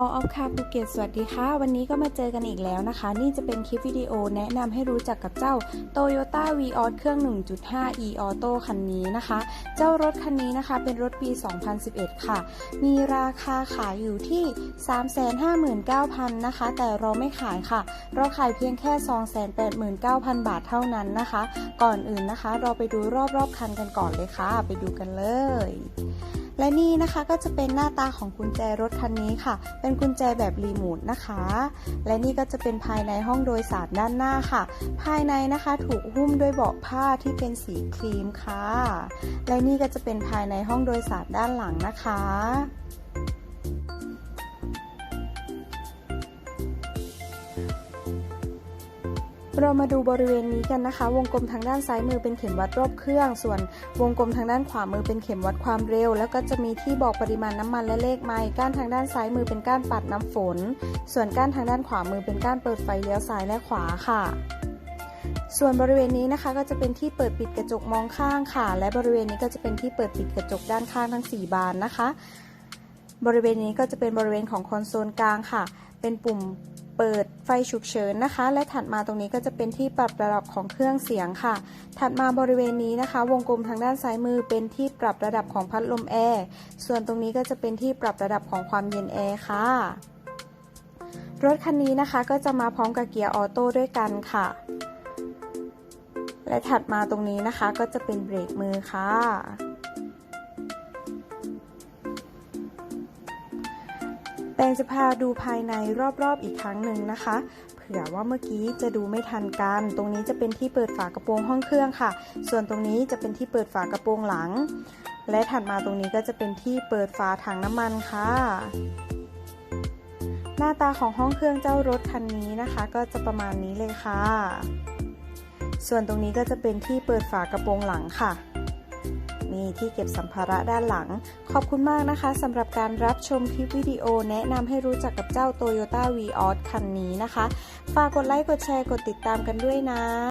ออฟคาภูเก็ตสวัสดีค่ะ วันนี้ก็มาเจอกันอีกแล้วนะคะ นี่จะเป็นคลิปวิดีโอแนะนำให้รู้จักกับเจ้า Toyota v ีออเครื่อง 1.5 e Auto คันนี้นะคะ เจ้ารถคันนี้นะคะ เป็นรถปี 2011 ค่ะ มีราคาขายอยู่ที่ 359,000 นะคะ แต่เราไม่ขายค่ะ เราขายเพียงแค่ 289,000 บาทเท่านั้นนะคะ ก่อนอื่นนะคะ เราไปดูรอบๆคันกันก่อนเลยค่ะ ไปดูกันเลย และนี่นะคะก็จะเป็นหน้าตาของกุญแจรถคันนี้ค่ะ เป็นกุญแจแบบรีโมทนะคะ และนี่ก็จะเป็นภายในห้องโดยสารด้านหน้าค่ะ ภายในนะคะถูกหุ้มด้วยเบาะผ้าที่เป็นสีครีมค่ะ และนี่ก็จะเป็นภายในห้องโดยสารด้านหลังนะคะ เรามาดูบริเวณนี้กันนะคะ วงกลมทางด้านซ้ายมือเป็นเข็มวัดรอบเครื่อง ส่วนวงกลมทางด้านขวามือเป็นเข็มวัดความเร็ว แล้วก็จะมีที่บอกปริมาณน้ำมันและเลขไมล์ก้านทางด้านซ้ายมือเป็นก้านปัดน้ำฝน ส่วนก้านทางด้านขวามือเป็นก้านเปิดไฟเลี้ยวซ้ายและขวาค่ะส่วนบริเวณนี้นะคะก็จะเป็นที่เปิดปิดกระจกมองข้างค่ะ และบริเวณนี้ก็จะเป็นที่เปิดปิดกระจกด้านข้างทั้ง 4 บานนะคะ บริเวณนี้ก็จะเป็นบริเวณของคอนโซลกลางค่ะ เป็นปุ่ม เปิดไฟฉุกเฉินนะคะ และถัดมาตรงนี้ก็จะเป็นที่ปรับระดับของเครื่องเสียงค่ะ ถัดมาบริเวณนี้นะคะ วงกลมทางด้านซ้ายมือเป็นที่ปรับระดับของพัดลมแอร์ ส่วนตรงนี้ก็จะเป็นที่ปรับระดับของความเย็นแอร์ค่ะ รถคันนี้นะคะก็จะมาพร้อมกับเกียร์ออโต้ด้วยกันค่ะ และถัดมาตรงนี้นะคะก็จะเป็นเบรกมือค่ะ แปงจะพาดูภายในรอบๆอีกครั้งหนึ่งนะคะ เผื่อว่าเมื่อกี้จะดูไม่ทันกัน ตรงนี้จะเป็นที่เปิดฝากระโปรงห้องเครื่องค่ะ ส่วนตรงนี้จะเป็นที่เปิดฝากระโปรงหลัง และถัดมาตรงนี้ก็จะเป็นที่เปิดฝาถังน้ำมันค่ะ หน้าตาของห้องเครื่องเจ้ารถคันนี้นะคะ ก็จะประมาณนี้เลยค่ะ ส่วนตรงนี้ก็จะเป็นที่เปิดฝากระโปรงหลังค่ะ มีที่เก็บสัมภาระด้านหลัง ขอบคุณมากนะคะสำหรับการรับชมคลิปวิดีโอ แนะนำให้รู้จักกับเจ้า Toyota v ีออคันนี้นะคะ ฝากกดไลค์กดแชร์กดติดตามกันด้วยนะ